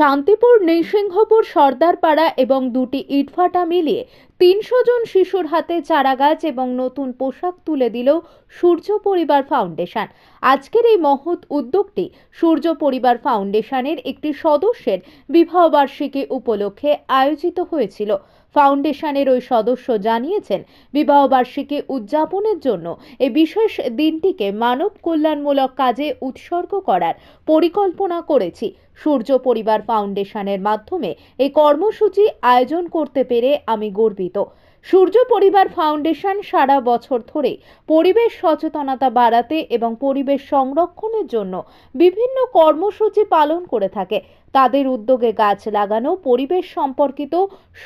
শান্তিপুর নৃসিংহপুর সর্দারপাড়া এবং দুটি ইটভাটা মিলিয়ে তিনশো জন শিশুর হাতে চারাগাছ এবং নতুন পোশাক তুলে দিল সূর্য পরিবার ফাউন্ডেশন। আজকের এই মহৎ উদ্যোগটি সূর্য পরিবার ফাউন্ডেশনের একটি সদস্যের বিবাহবার্ষিকী উপলক্ষে আয়োজিত হয়েছিল। ফাউন্ডেশনের ওই সদস্য জানিয়েছেন, বিবাহবার্ষিকী উদযাপনের জন্য এই বিশেষ দিনটিকে মানব কল্যাণমূলক কাজে উৎসর্গ করার পরিকল্পনা করেছি। সূর্য পরিবার ফাউন্ডেশনের মাধ্যমে এই কর্মসূচি আয়োজন করতে পেরে আমি গর্বিত। সূর্য পরিবার ফাউন্ডেশন সারা বছর ধরে পরিবেশ সচেতনতা বাড়াতে এবং পরিবেশ সংরক্ষণের জন্য বিভিন্ন কর্মসূচি পালন করে থাকে। তাদের উদ্যোগে গাছ লাগানো, পরিবেশ সম্পর্কিত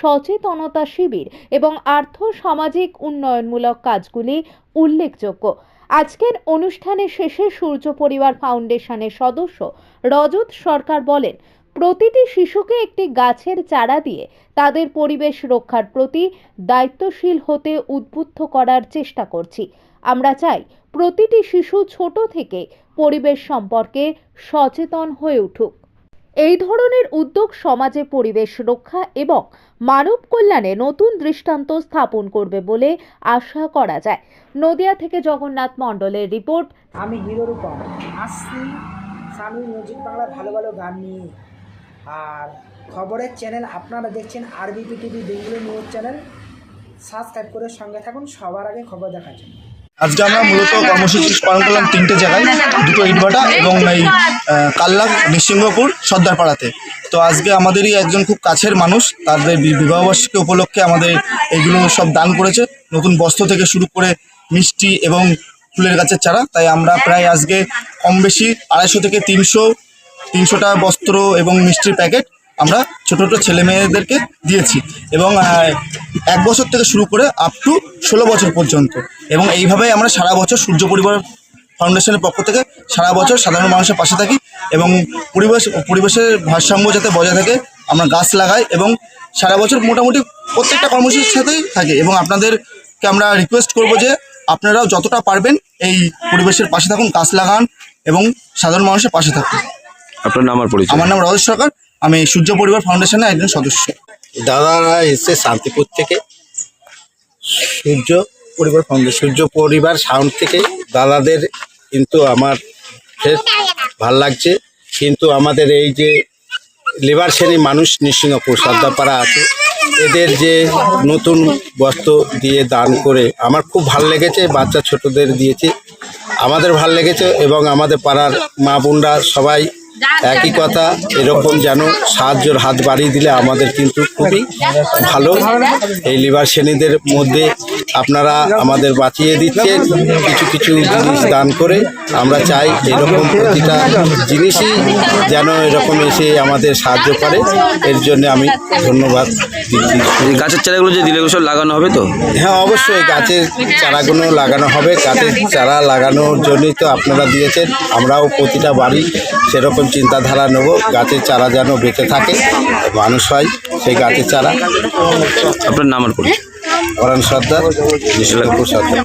সচেতনতা শিবির এবং আর্থ সামাজিক উন্নয়নমূলক কাজগুলি উল্লেখযোগ্য। আজকের অনুষ্ঠানের শেষে সূর্য পরিবার ফাউন্ডেশনের সদস্য রজত সরকার বলেন প্রতিটি শিশুকে একটি গাছের চারা দিয়ে তাদের পরিবেশ রক্ষার প্রতি দায়িত্বশীল হতে উদ্বুদ্ধ করার চেষ্টা করছি। আমরা চাই প্রতিটি শিশু ছোট থেকে পরিবেশ সম্পর্কে সচেতন হয়ে উঠুক। এই ধরনের উদ্যোগ সমাজে পরিবেশ রক্ষা এবং মানব কল্যাণে নতুন দৃষ্টান্ত স্থাপন করবে বলে আশা করা যায়। নদিয়া থেকে জগন্নাথ মণ্ডলের রিপোর্ট। আমি হিরো রূপম আসছি স্বামী মিউজিক বাংলা ভালো ভালো গান নিয়ে। আর খবরের চ্যানেল আপনারা দেখছেন RBP TV Bengali news channel subscribe করে সঙ্গে থাকুন, সবার আগে খবর দেখার জন্য। আজকে আমরা মূলত কর্মসূচি পালন করলাম তিনটে জায়গায়, দুটো ইটভাটা এবং এই কাল্লা নৃসিংহপুর, সর্দারপাড়াতে। তো আজকে আমাদেরই একজন খুব কাছের মানুষ তাদের বিবাহবার্ষিকী উপলক্ষে আমাদের এগুলো সব দান করেছে। নতুন বস্ত্র থেকে শুরু করে মিষ্টি এবং ফুলের গাছের চারা, তাই আমরা প্রায় আজকে কম বেশি আড়াইশো থেকে তিনশো তিনশোটা বস্ত্র এবং মিষ্টির প্যাকেট আমরা ছোটো ছোটো ছেলে মেয়েদেরকে দিয়েছি। এবং এক বছর থেকে শুরু করে আপ টু ষোলো বছর পর্যন্ত। এবং এইভাবেই আমরা সারা বছর সূর্য পরিবার ফাউন্ডেশনের পক্ষ থেকে সারা বছর সাধারণ মানুষের পাশে থাকি এবং পরিবেশ, পরিবেশের ভারসাম্য যাতে বজায় থাকে, আমরা গাছ লাগাই এবং সারা বছর মোটামুটি প্রত্যেকটা কর্মসূচির সাথেই থাকে। এবং আপনাদেরকে আমরা রিকোয়েস্ট করব যে আপনারাও যতটা পারবেন এই পরিবেশের পাশে থাকুন, গাছ লাগান এবং সাধারণ মানুষের পাশে থাকুন। আপনার নাম আর পরিচয়? আমার নাম রজত সরকার। আমি সূর্য পরিবার ফাউন্ডেশনের একজন সদস্য। দাদারা এসে শান্তিপুর থেকে। সূর্য পরিবার ফাউন্ডেশন সূর্য পরিবার সাউন্ড থেকে। দাদাদের কিন্তু আমার ভালো লাগছে। কিন্তু আমাদের এই যে লেবার শ্রেণির মানুষ নৃসিংহপুর সর্দারপাড়া আছে এদের যে নতুন বস্ত্র দিয়ে দান করে আমার খুব ভালো লেগেছে বাচ্চা ছোটদের দিয়েছে। আমাদের ভালো লেগেছে এবং আমাদের পাড়ার মা বোনরা সবাই একই কথা, এরকম যেন সাহায্যর হাত বাড়িয়ে দিলে আমাদের কিন্তু খুবই ভালো। এই লিভার শ্রেণীদের মধ্যে আপনারা আমাদের বাঁচিয়ে দিচ্ছেন কিছু কিছু জিনিস দান করে। আমরা চাই এরকম প্রতিটা জিনিসই যেন এরকম এসে আমাদের সাহায্য করে। এর জন্য আমি ধন্যবাদ দিচ্ছি। গাছের চারাগুলো যে দিলে সব লাগানো হবে তো? হ্যাঁ অবশ্যই গাছের চারাগুলো লাগানো হবে। গাছের চারা লাগানোর জন্যই তো আপনারা দিয়েছেন। আমরাও প্রতিটা বাড়ি সেরকম চিন্তাধারা নেব। গাছের চারা যেন বেঁচে থাকে মানুষ হয় সেই গাছের চারা। আপনার নাম আর অরণ সর্দার বিশ্বনাথপুর সর্দার।